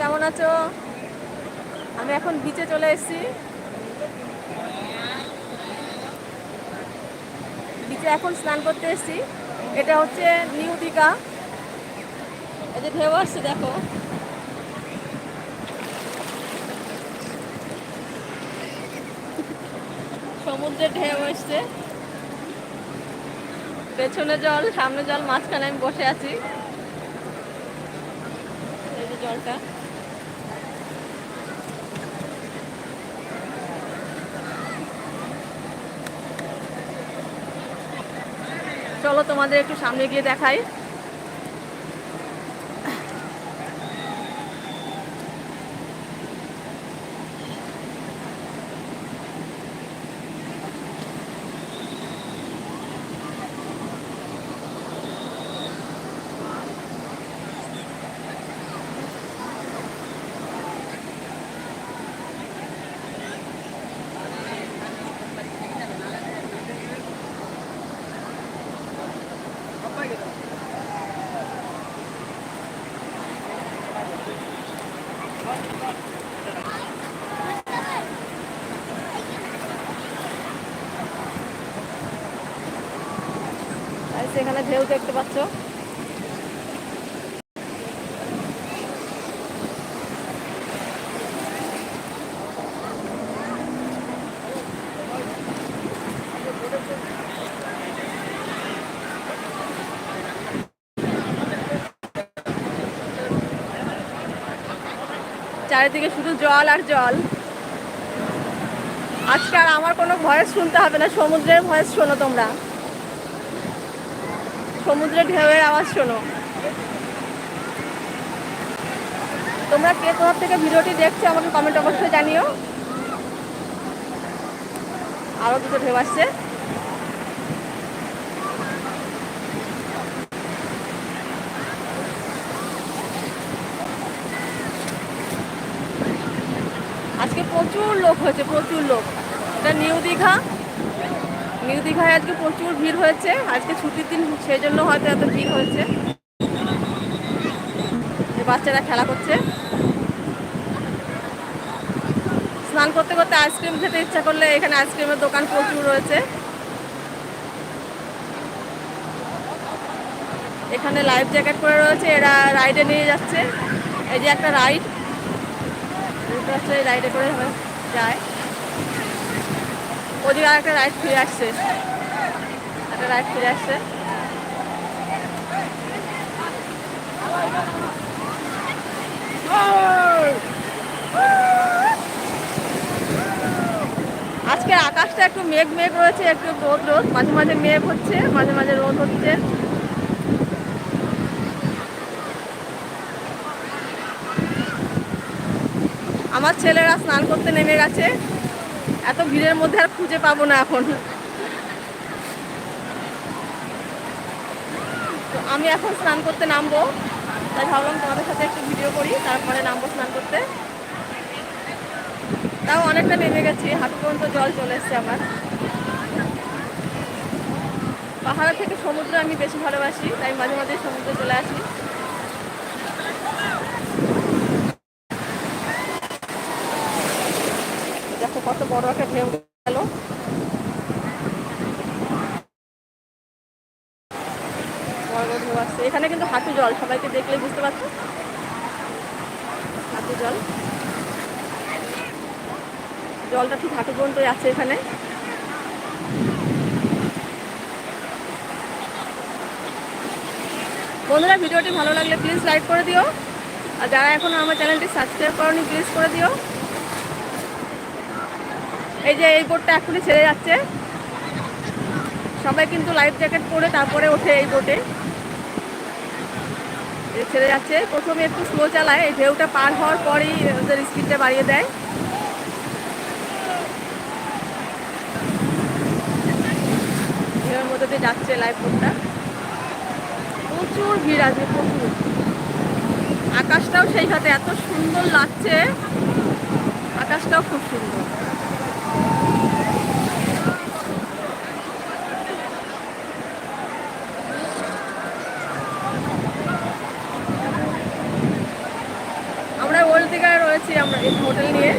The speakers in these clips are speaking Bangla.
কেমন আছো? আমি এখন বিচে চলে এসেছি। বিচে এখন স্নান করতে এসেছি। এটা হচ্ছে নিউ দীঘা। এই যে ঢেউ আসছে, দেখো। সমুদ্রের ঢেউ এসছে পেছনে জল, সামনে জল, মাঝখানে আমি বসে আছি। জলটা। চলো তোমাদের একটু সামনে গিয়ে দেখাই। আর সেখানে ঢেউ দেখতে পাচ্ছ। চারিদিকে শুধু জল আর জল। আজকে আর আমার কোনো ভয়েস শুনতে হবে না, সমুদ্রের ভয়েস শোনো তোমরা। সমুদ্রের ঢেউয়ের আওয়াজ শোনো। তোমরা কে কোথা থেকে ভিডিওটি দেখছ আমাকে কমেন্ট অবশ্যই জানিও। আরও দুটো ঢেউ আসছে। আজকে প্রচুর লোক হয়েছে, প্রচুর লোক। এটা নিউ দীঘা। নিউ দীঘায় আজকে প্রচুর ভিড় হয়েছে। আজকে ছুটির দিন সেই জন্য হয়তো এত ভিড় হয়েছে। বাচ্চারা খেলা করছে। স্নান করতে করতে আইসক্রিম খেতে ইচ্ছা করলে এখানে আইসক্রিমের দোকান প্রচুর রয়েছে। এখানে লাইফ জ্যাকেট পরে রয়েছে, এরা রাইডে নিয়ে যাচ্ছে। এই যে একটা রাইড রাইডে করে যায়। ওদিকে আর একটা রাইড ফিরে আসছে। একটা রাইড ফিরে আসছে। আজকে আকাশটা একটু মেঘ মেঘ রয়েছে, একটু রোদ রোদ। মাঝে মাঝে মেঘ হচ্ছে, মাঝে মাঝে রোদ হচ্ছে। আমার ছেলেরা স্নান করতে নেমে গেছে। এত ভিড়ের মধ্যে আর খুঁজে পাবো না এখন। তো আমি এখন স্নান করতে নামবো। তাই ভাবলাম তোমাদের সাথে একটু ভিডিও করি, তারপরে নামবো স্নান করতে। তাও অনেকটা নেমে গেছি হাত পর্যন্ত জল চলে এসছে আমার। পাহাড় থেকে সমুদ্র আমি বেশি ভালোবাসি, তাই মাঝে মাঝে সমুদ্রে চলে আসি দেখো কত বড় একটা ঢেউ গেল। এখানে কিন্তু হাঁটু জল, সবাইকে দেখলে বুঝতে পারছ? হাঁটু জল। জলটা ঠিক হাঁটু পর্যন্তই আছে এখানে। বন্ধুরা, ভিডিওটি ভালো লাগলে প্লিজ লাইক করে দিও। আর যারা এখনও আমার চ্যানেলটি সাবস্ক্রাইব করনি প্লিজ করে দিও। এই যে এই বোটটা এখনই ছেড়ে যাচ্ছে। সবাই কিন্তু লাইফ জ্যাকেট পরে তারপরে ওঠে এই বোটে। ছেড়ে যাচ্ছে। প্রথমে একটু স্লো চালায়, এই ঢেউটা পার হওয়ার পরেই ওদের স্পিডটা বাড়িয়ে দেয়। ঢেউয়ের মধ্যে দিয়ে যাচ্ছে লাইফ বোটটা। প্রচুর ভিড় আছে, প্রচুর। আকাশটাও সেই সাথে এত সুন্দর লাগছে। আকাশটাও খুব সুন্দর। আমরা ওল্ড রয়েছি, আমরা এই হোটেল নিয়ে।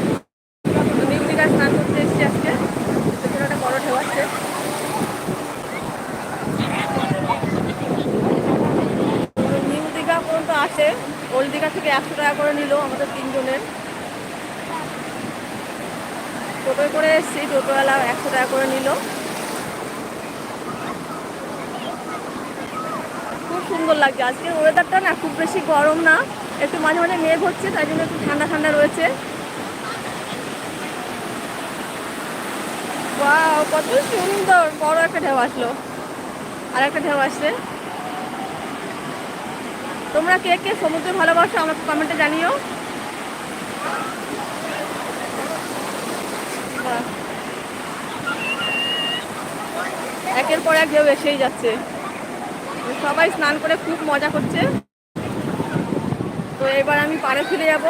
নিউ দীঘায় স্নান করতে এসেছি আজকে। পেছনে একটা বড় ঢেউ আছে। নিউ দীঘা পর্যন্ত আসে। ওল্ড দীঘা থেকে একশো টাকা করে নিল আমাদের তিনজনের। টোটোয় করে এসেছি, টোটোওয়ালা একশো টাকা করে নিল। খুব সুন্দর লাগছে। আজকের ওয়েদারটা না খুব বেশি গরম না, একটু মাঝে মাঝে মেঘ হচ্ছে, তাই জন্য একটু ঠান্ডা ঠান্ডা রয়েছে। কত সুন্দর! বড় একটা ঢেউ আসলো। আর একটা ঢেউ আসছে। তোমরা কে কে সমুদ্র ভালোবাসো, আমাকে কমেন্টে জানিও। একের পর এক ঢেউ এসেই যাচ্ছে। সবাই স্নান করে খুব মজা করছে। তো এবার আমি পাড়ে ফিরে যাব।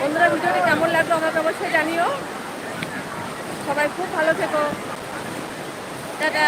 বন্ধুরা, ভিডিওটি কেমন লাগল আমাকে অবশ্যই জানিও। সবাই খুব ভালো থেকো। টাটা।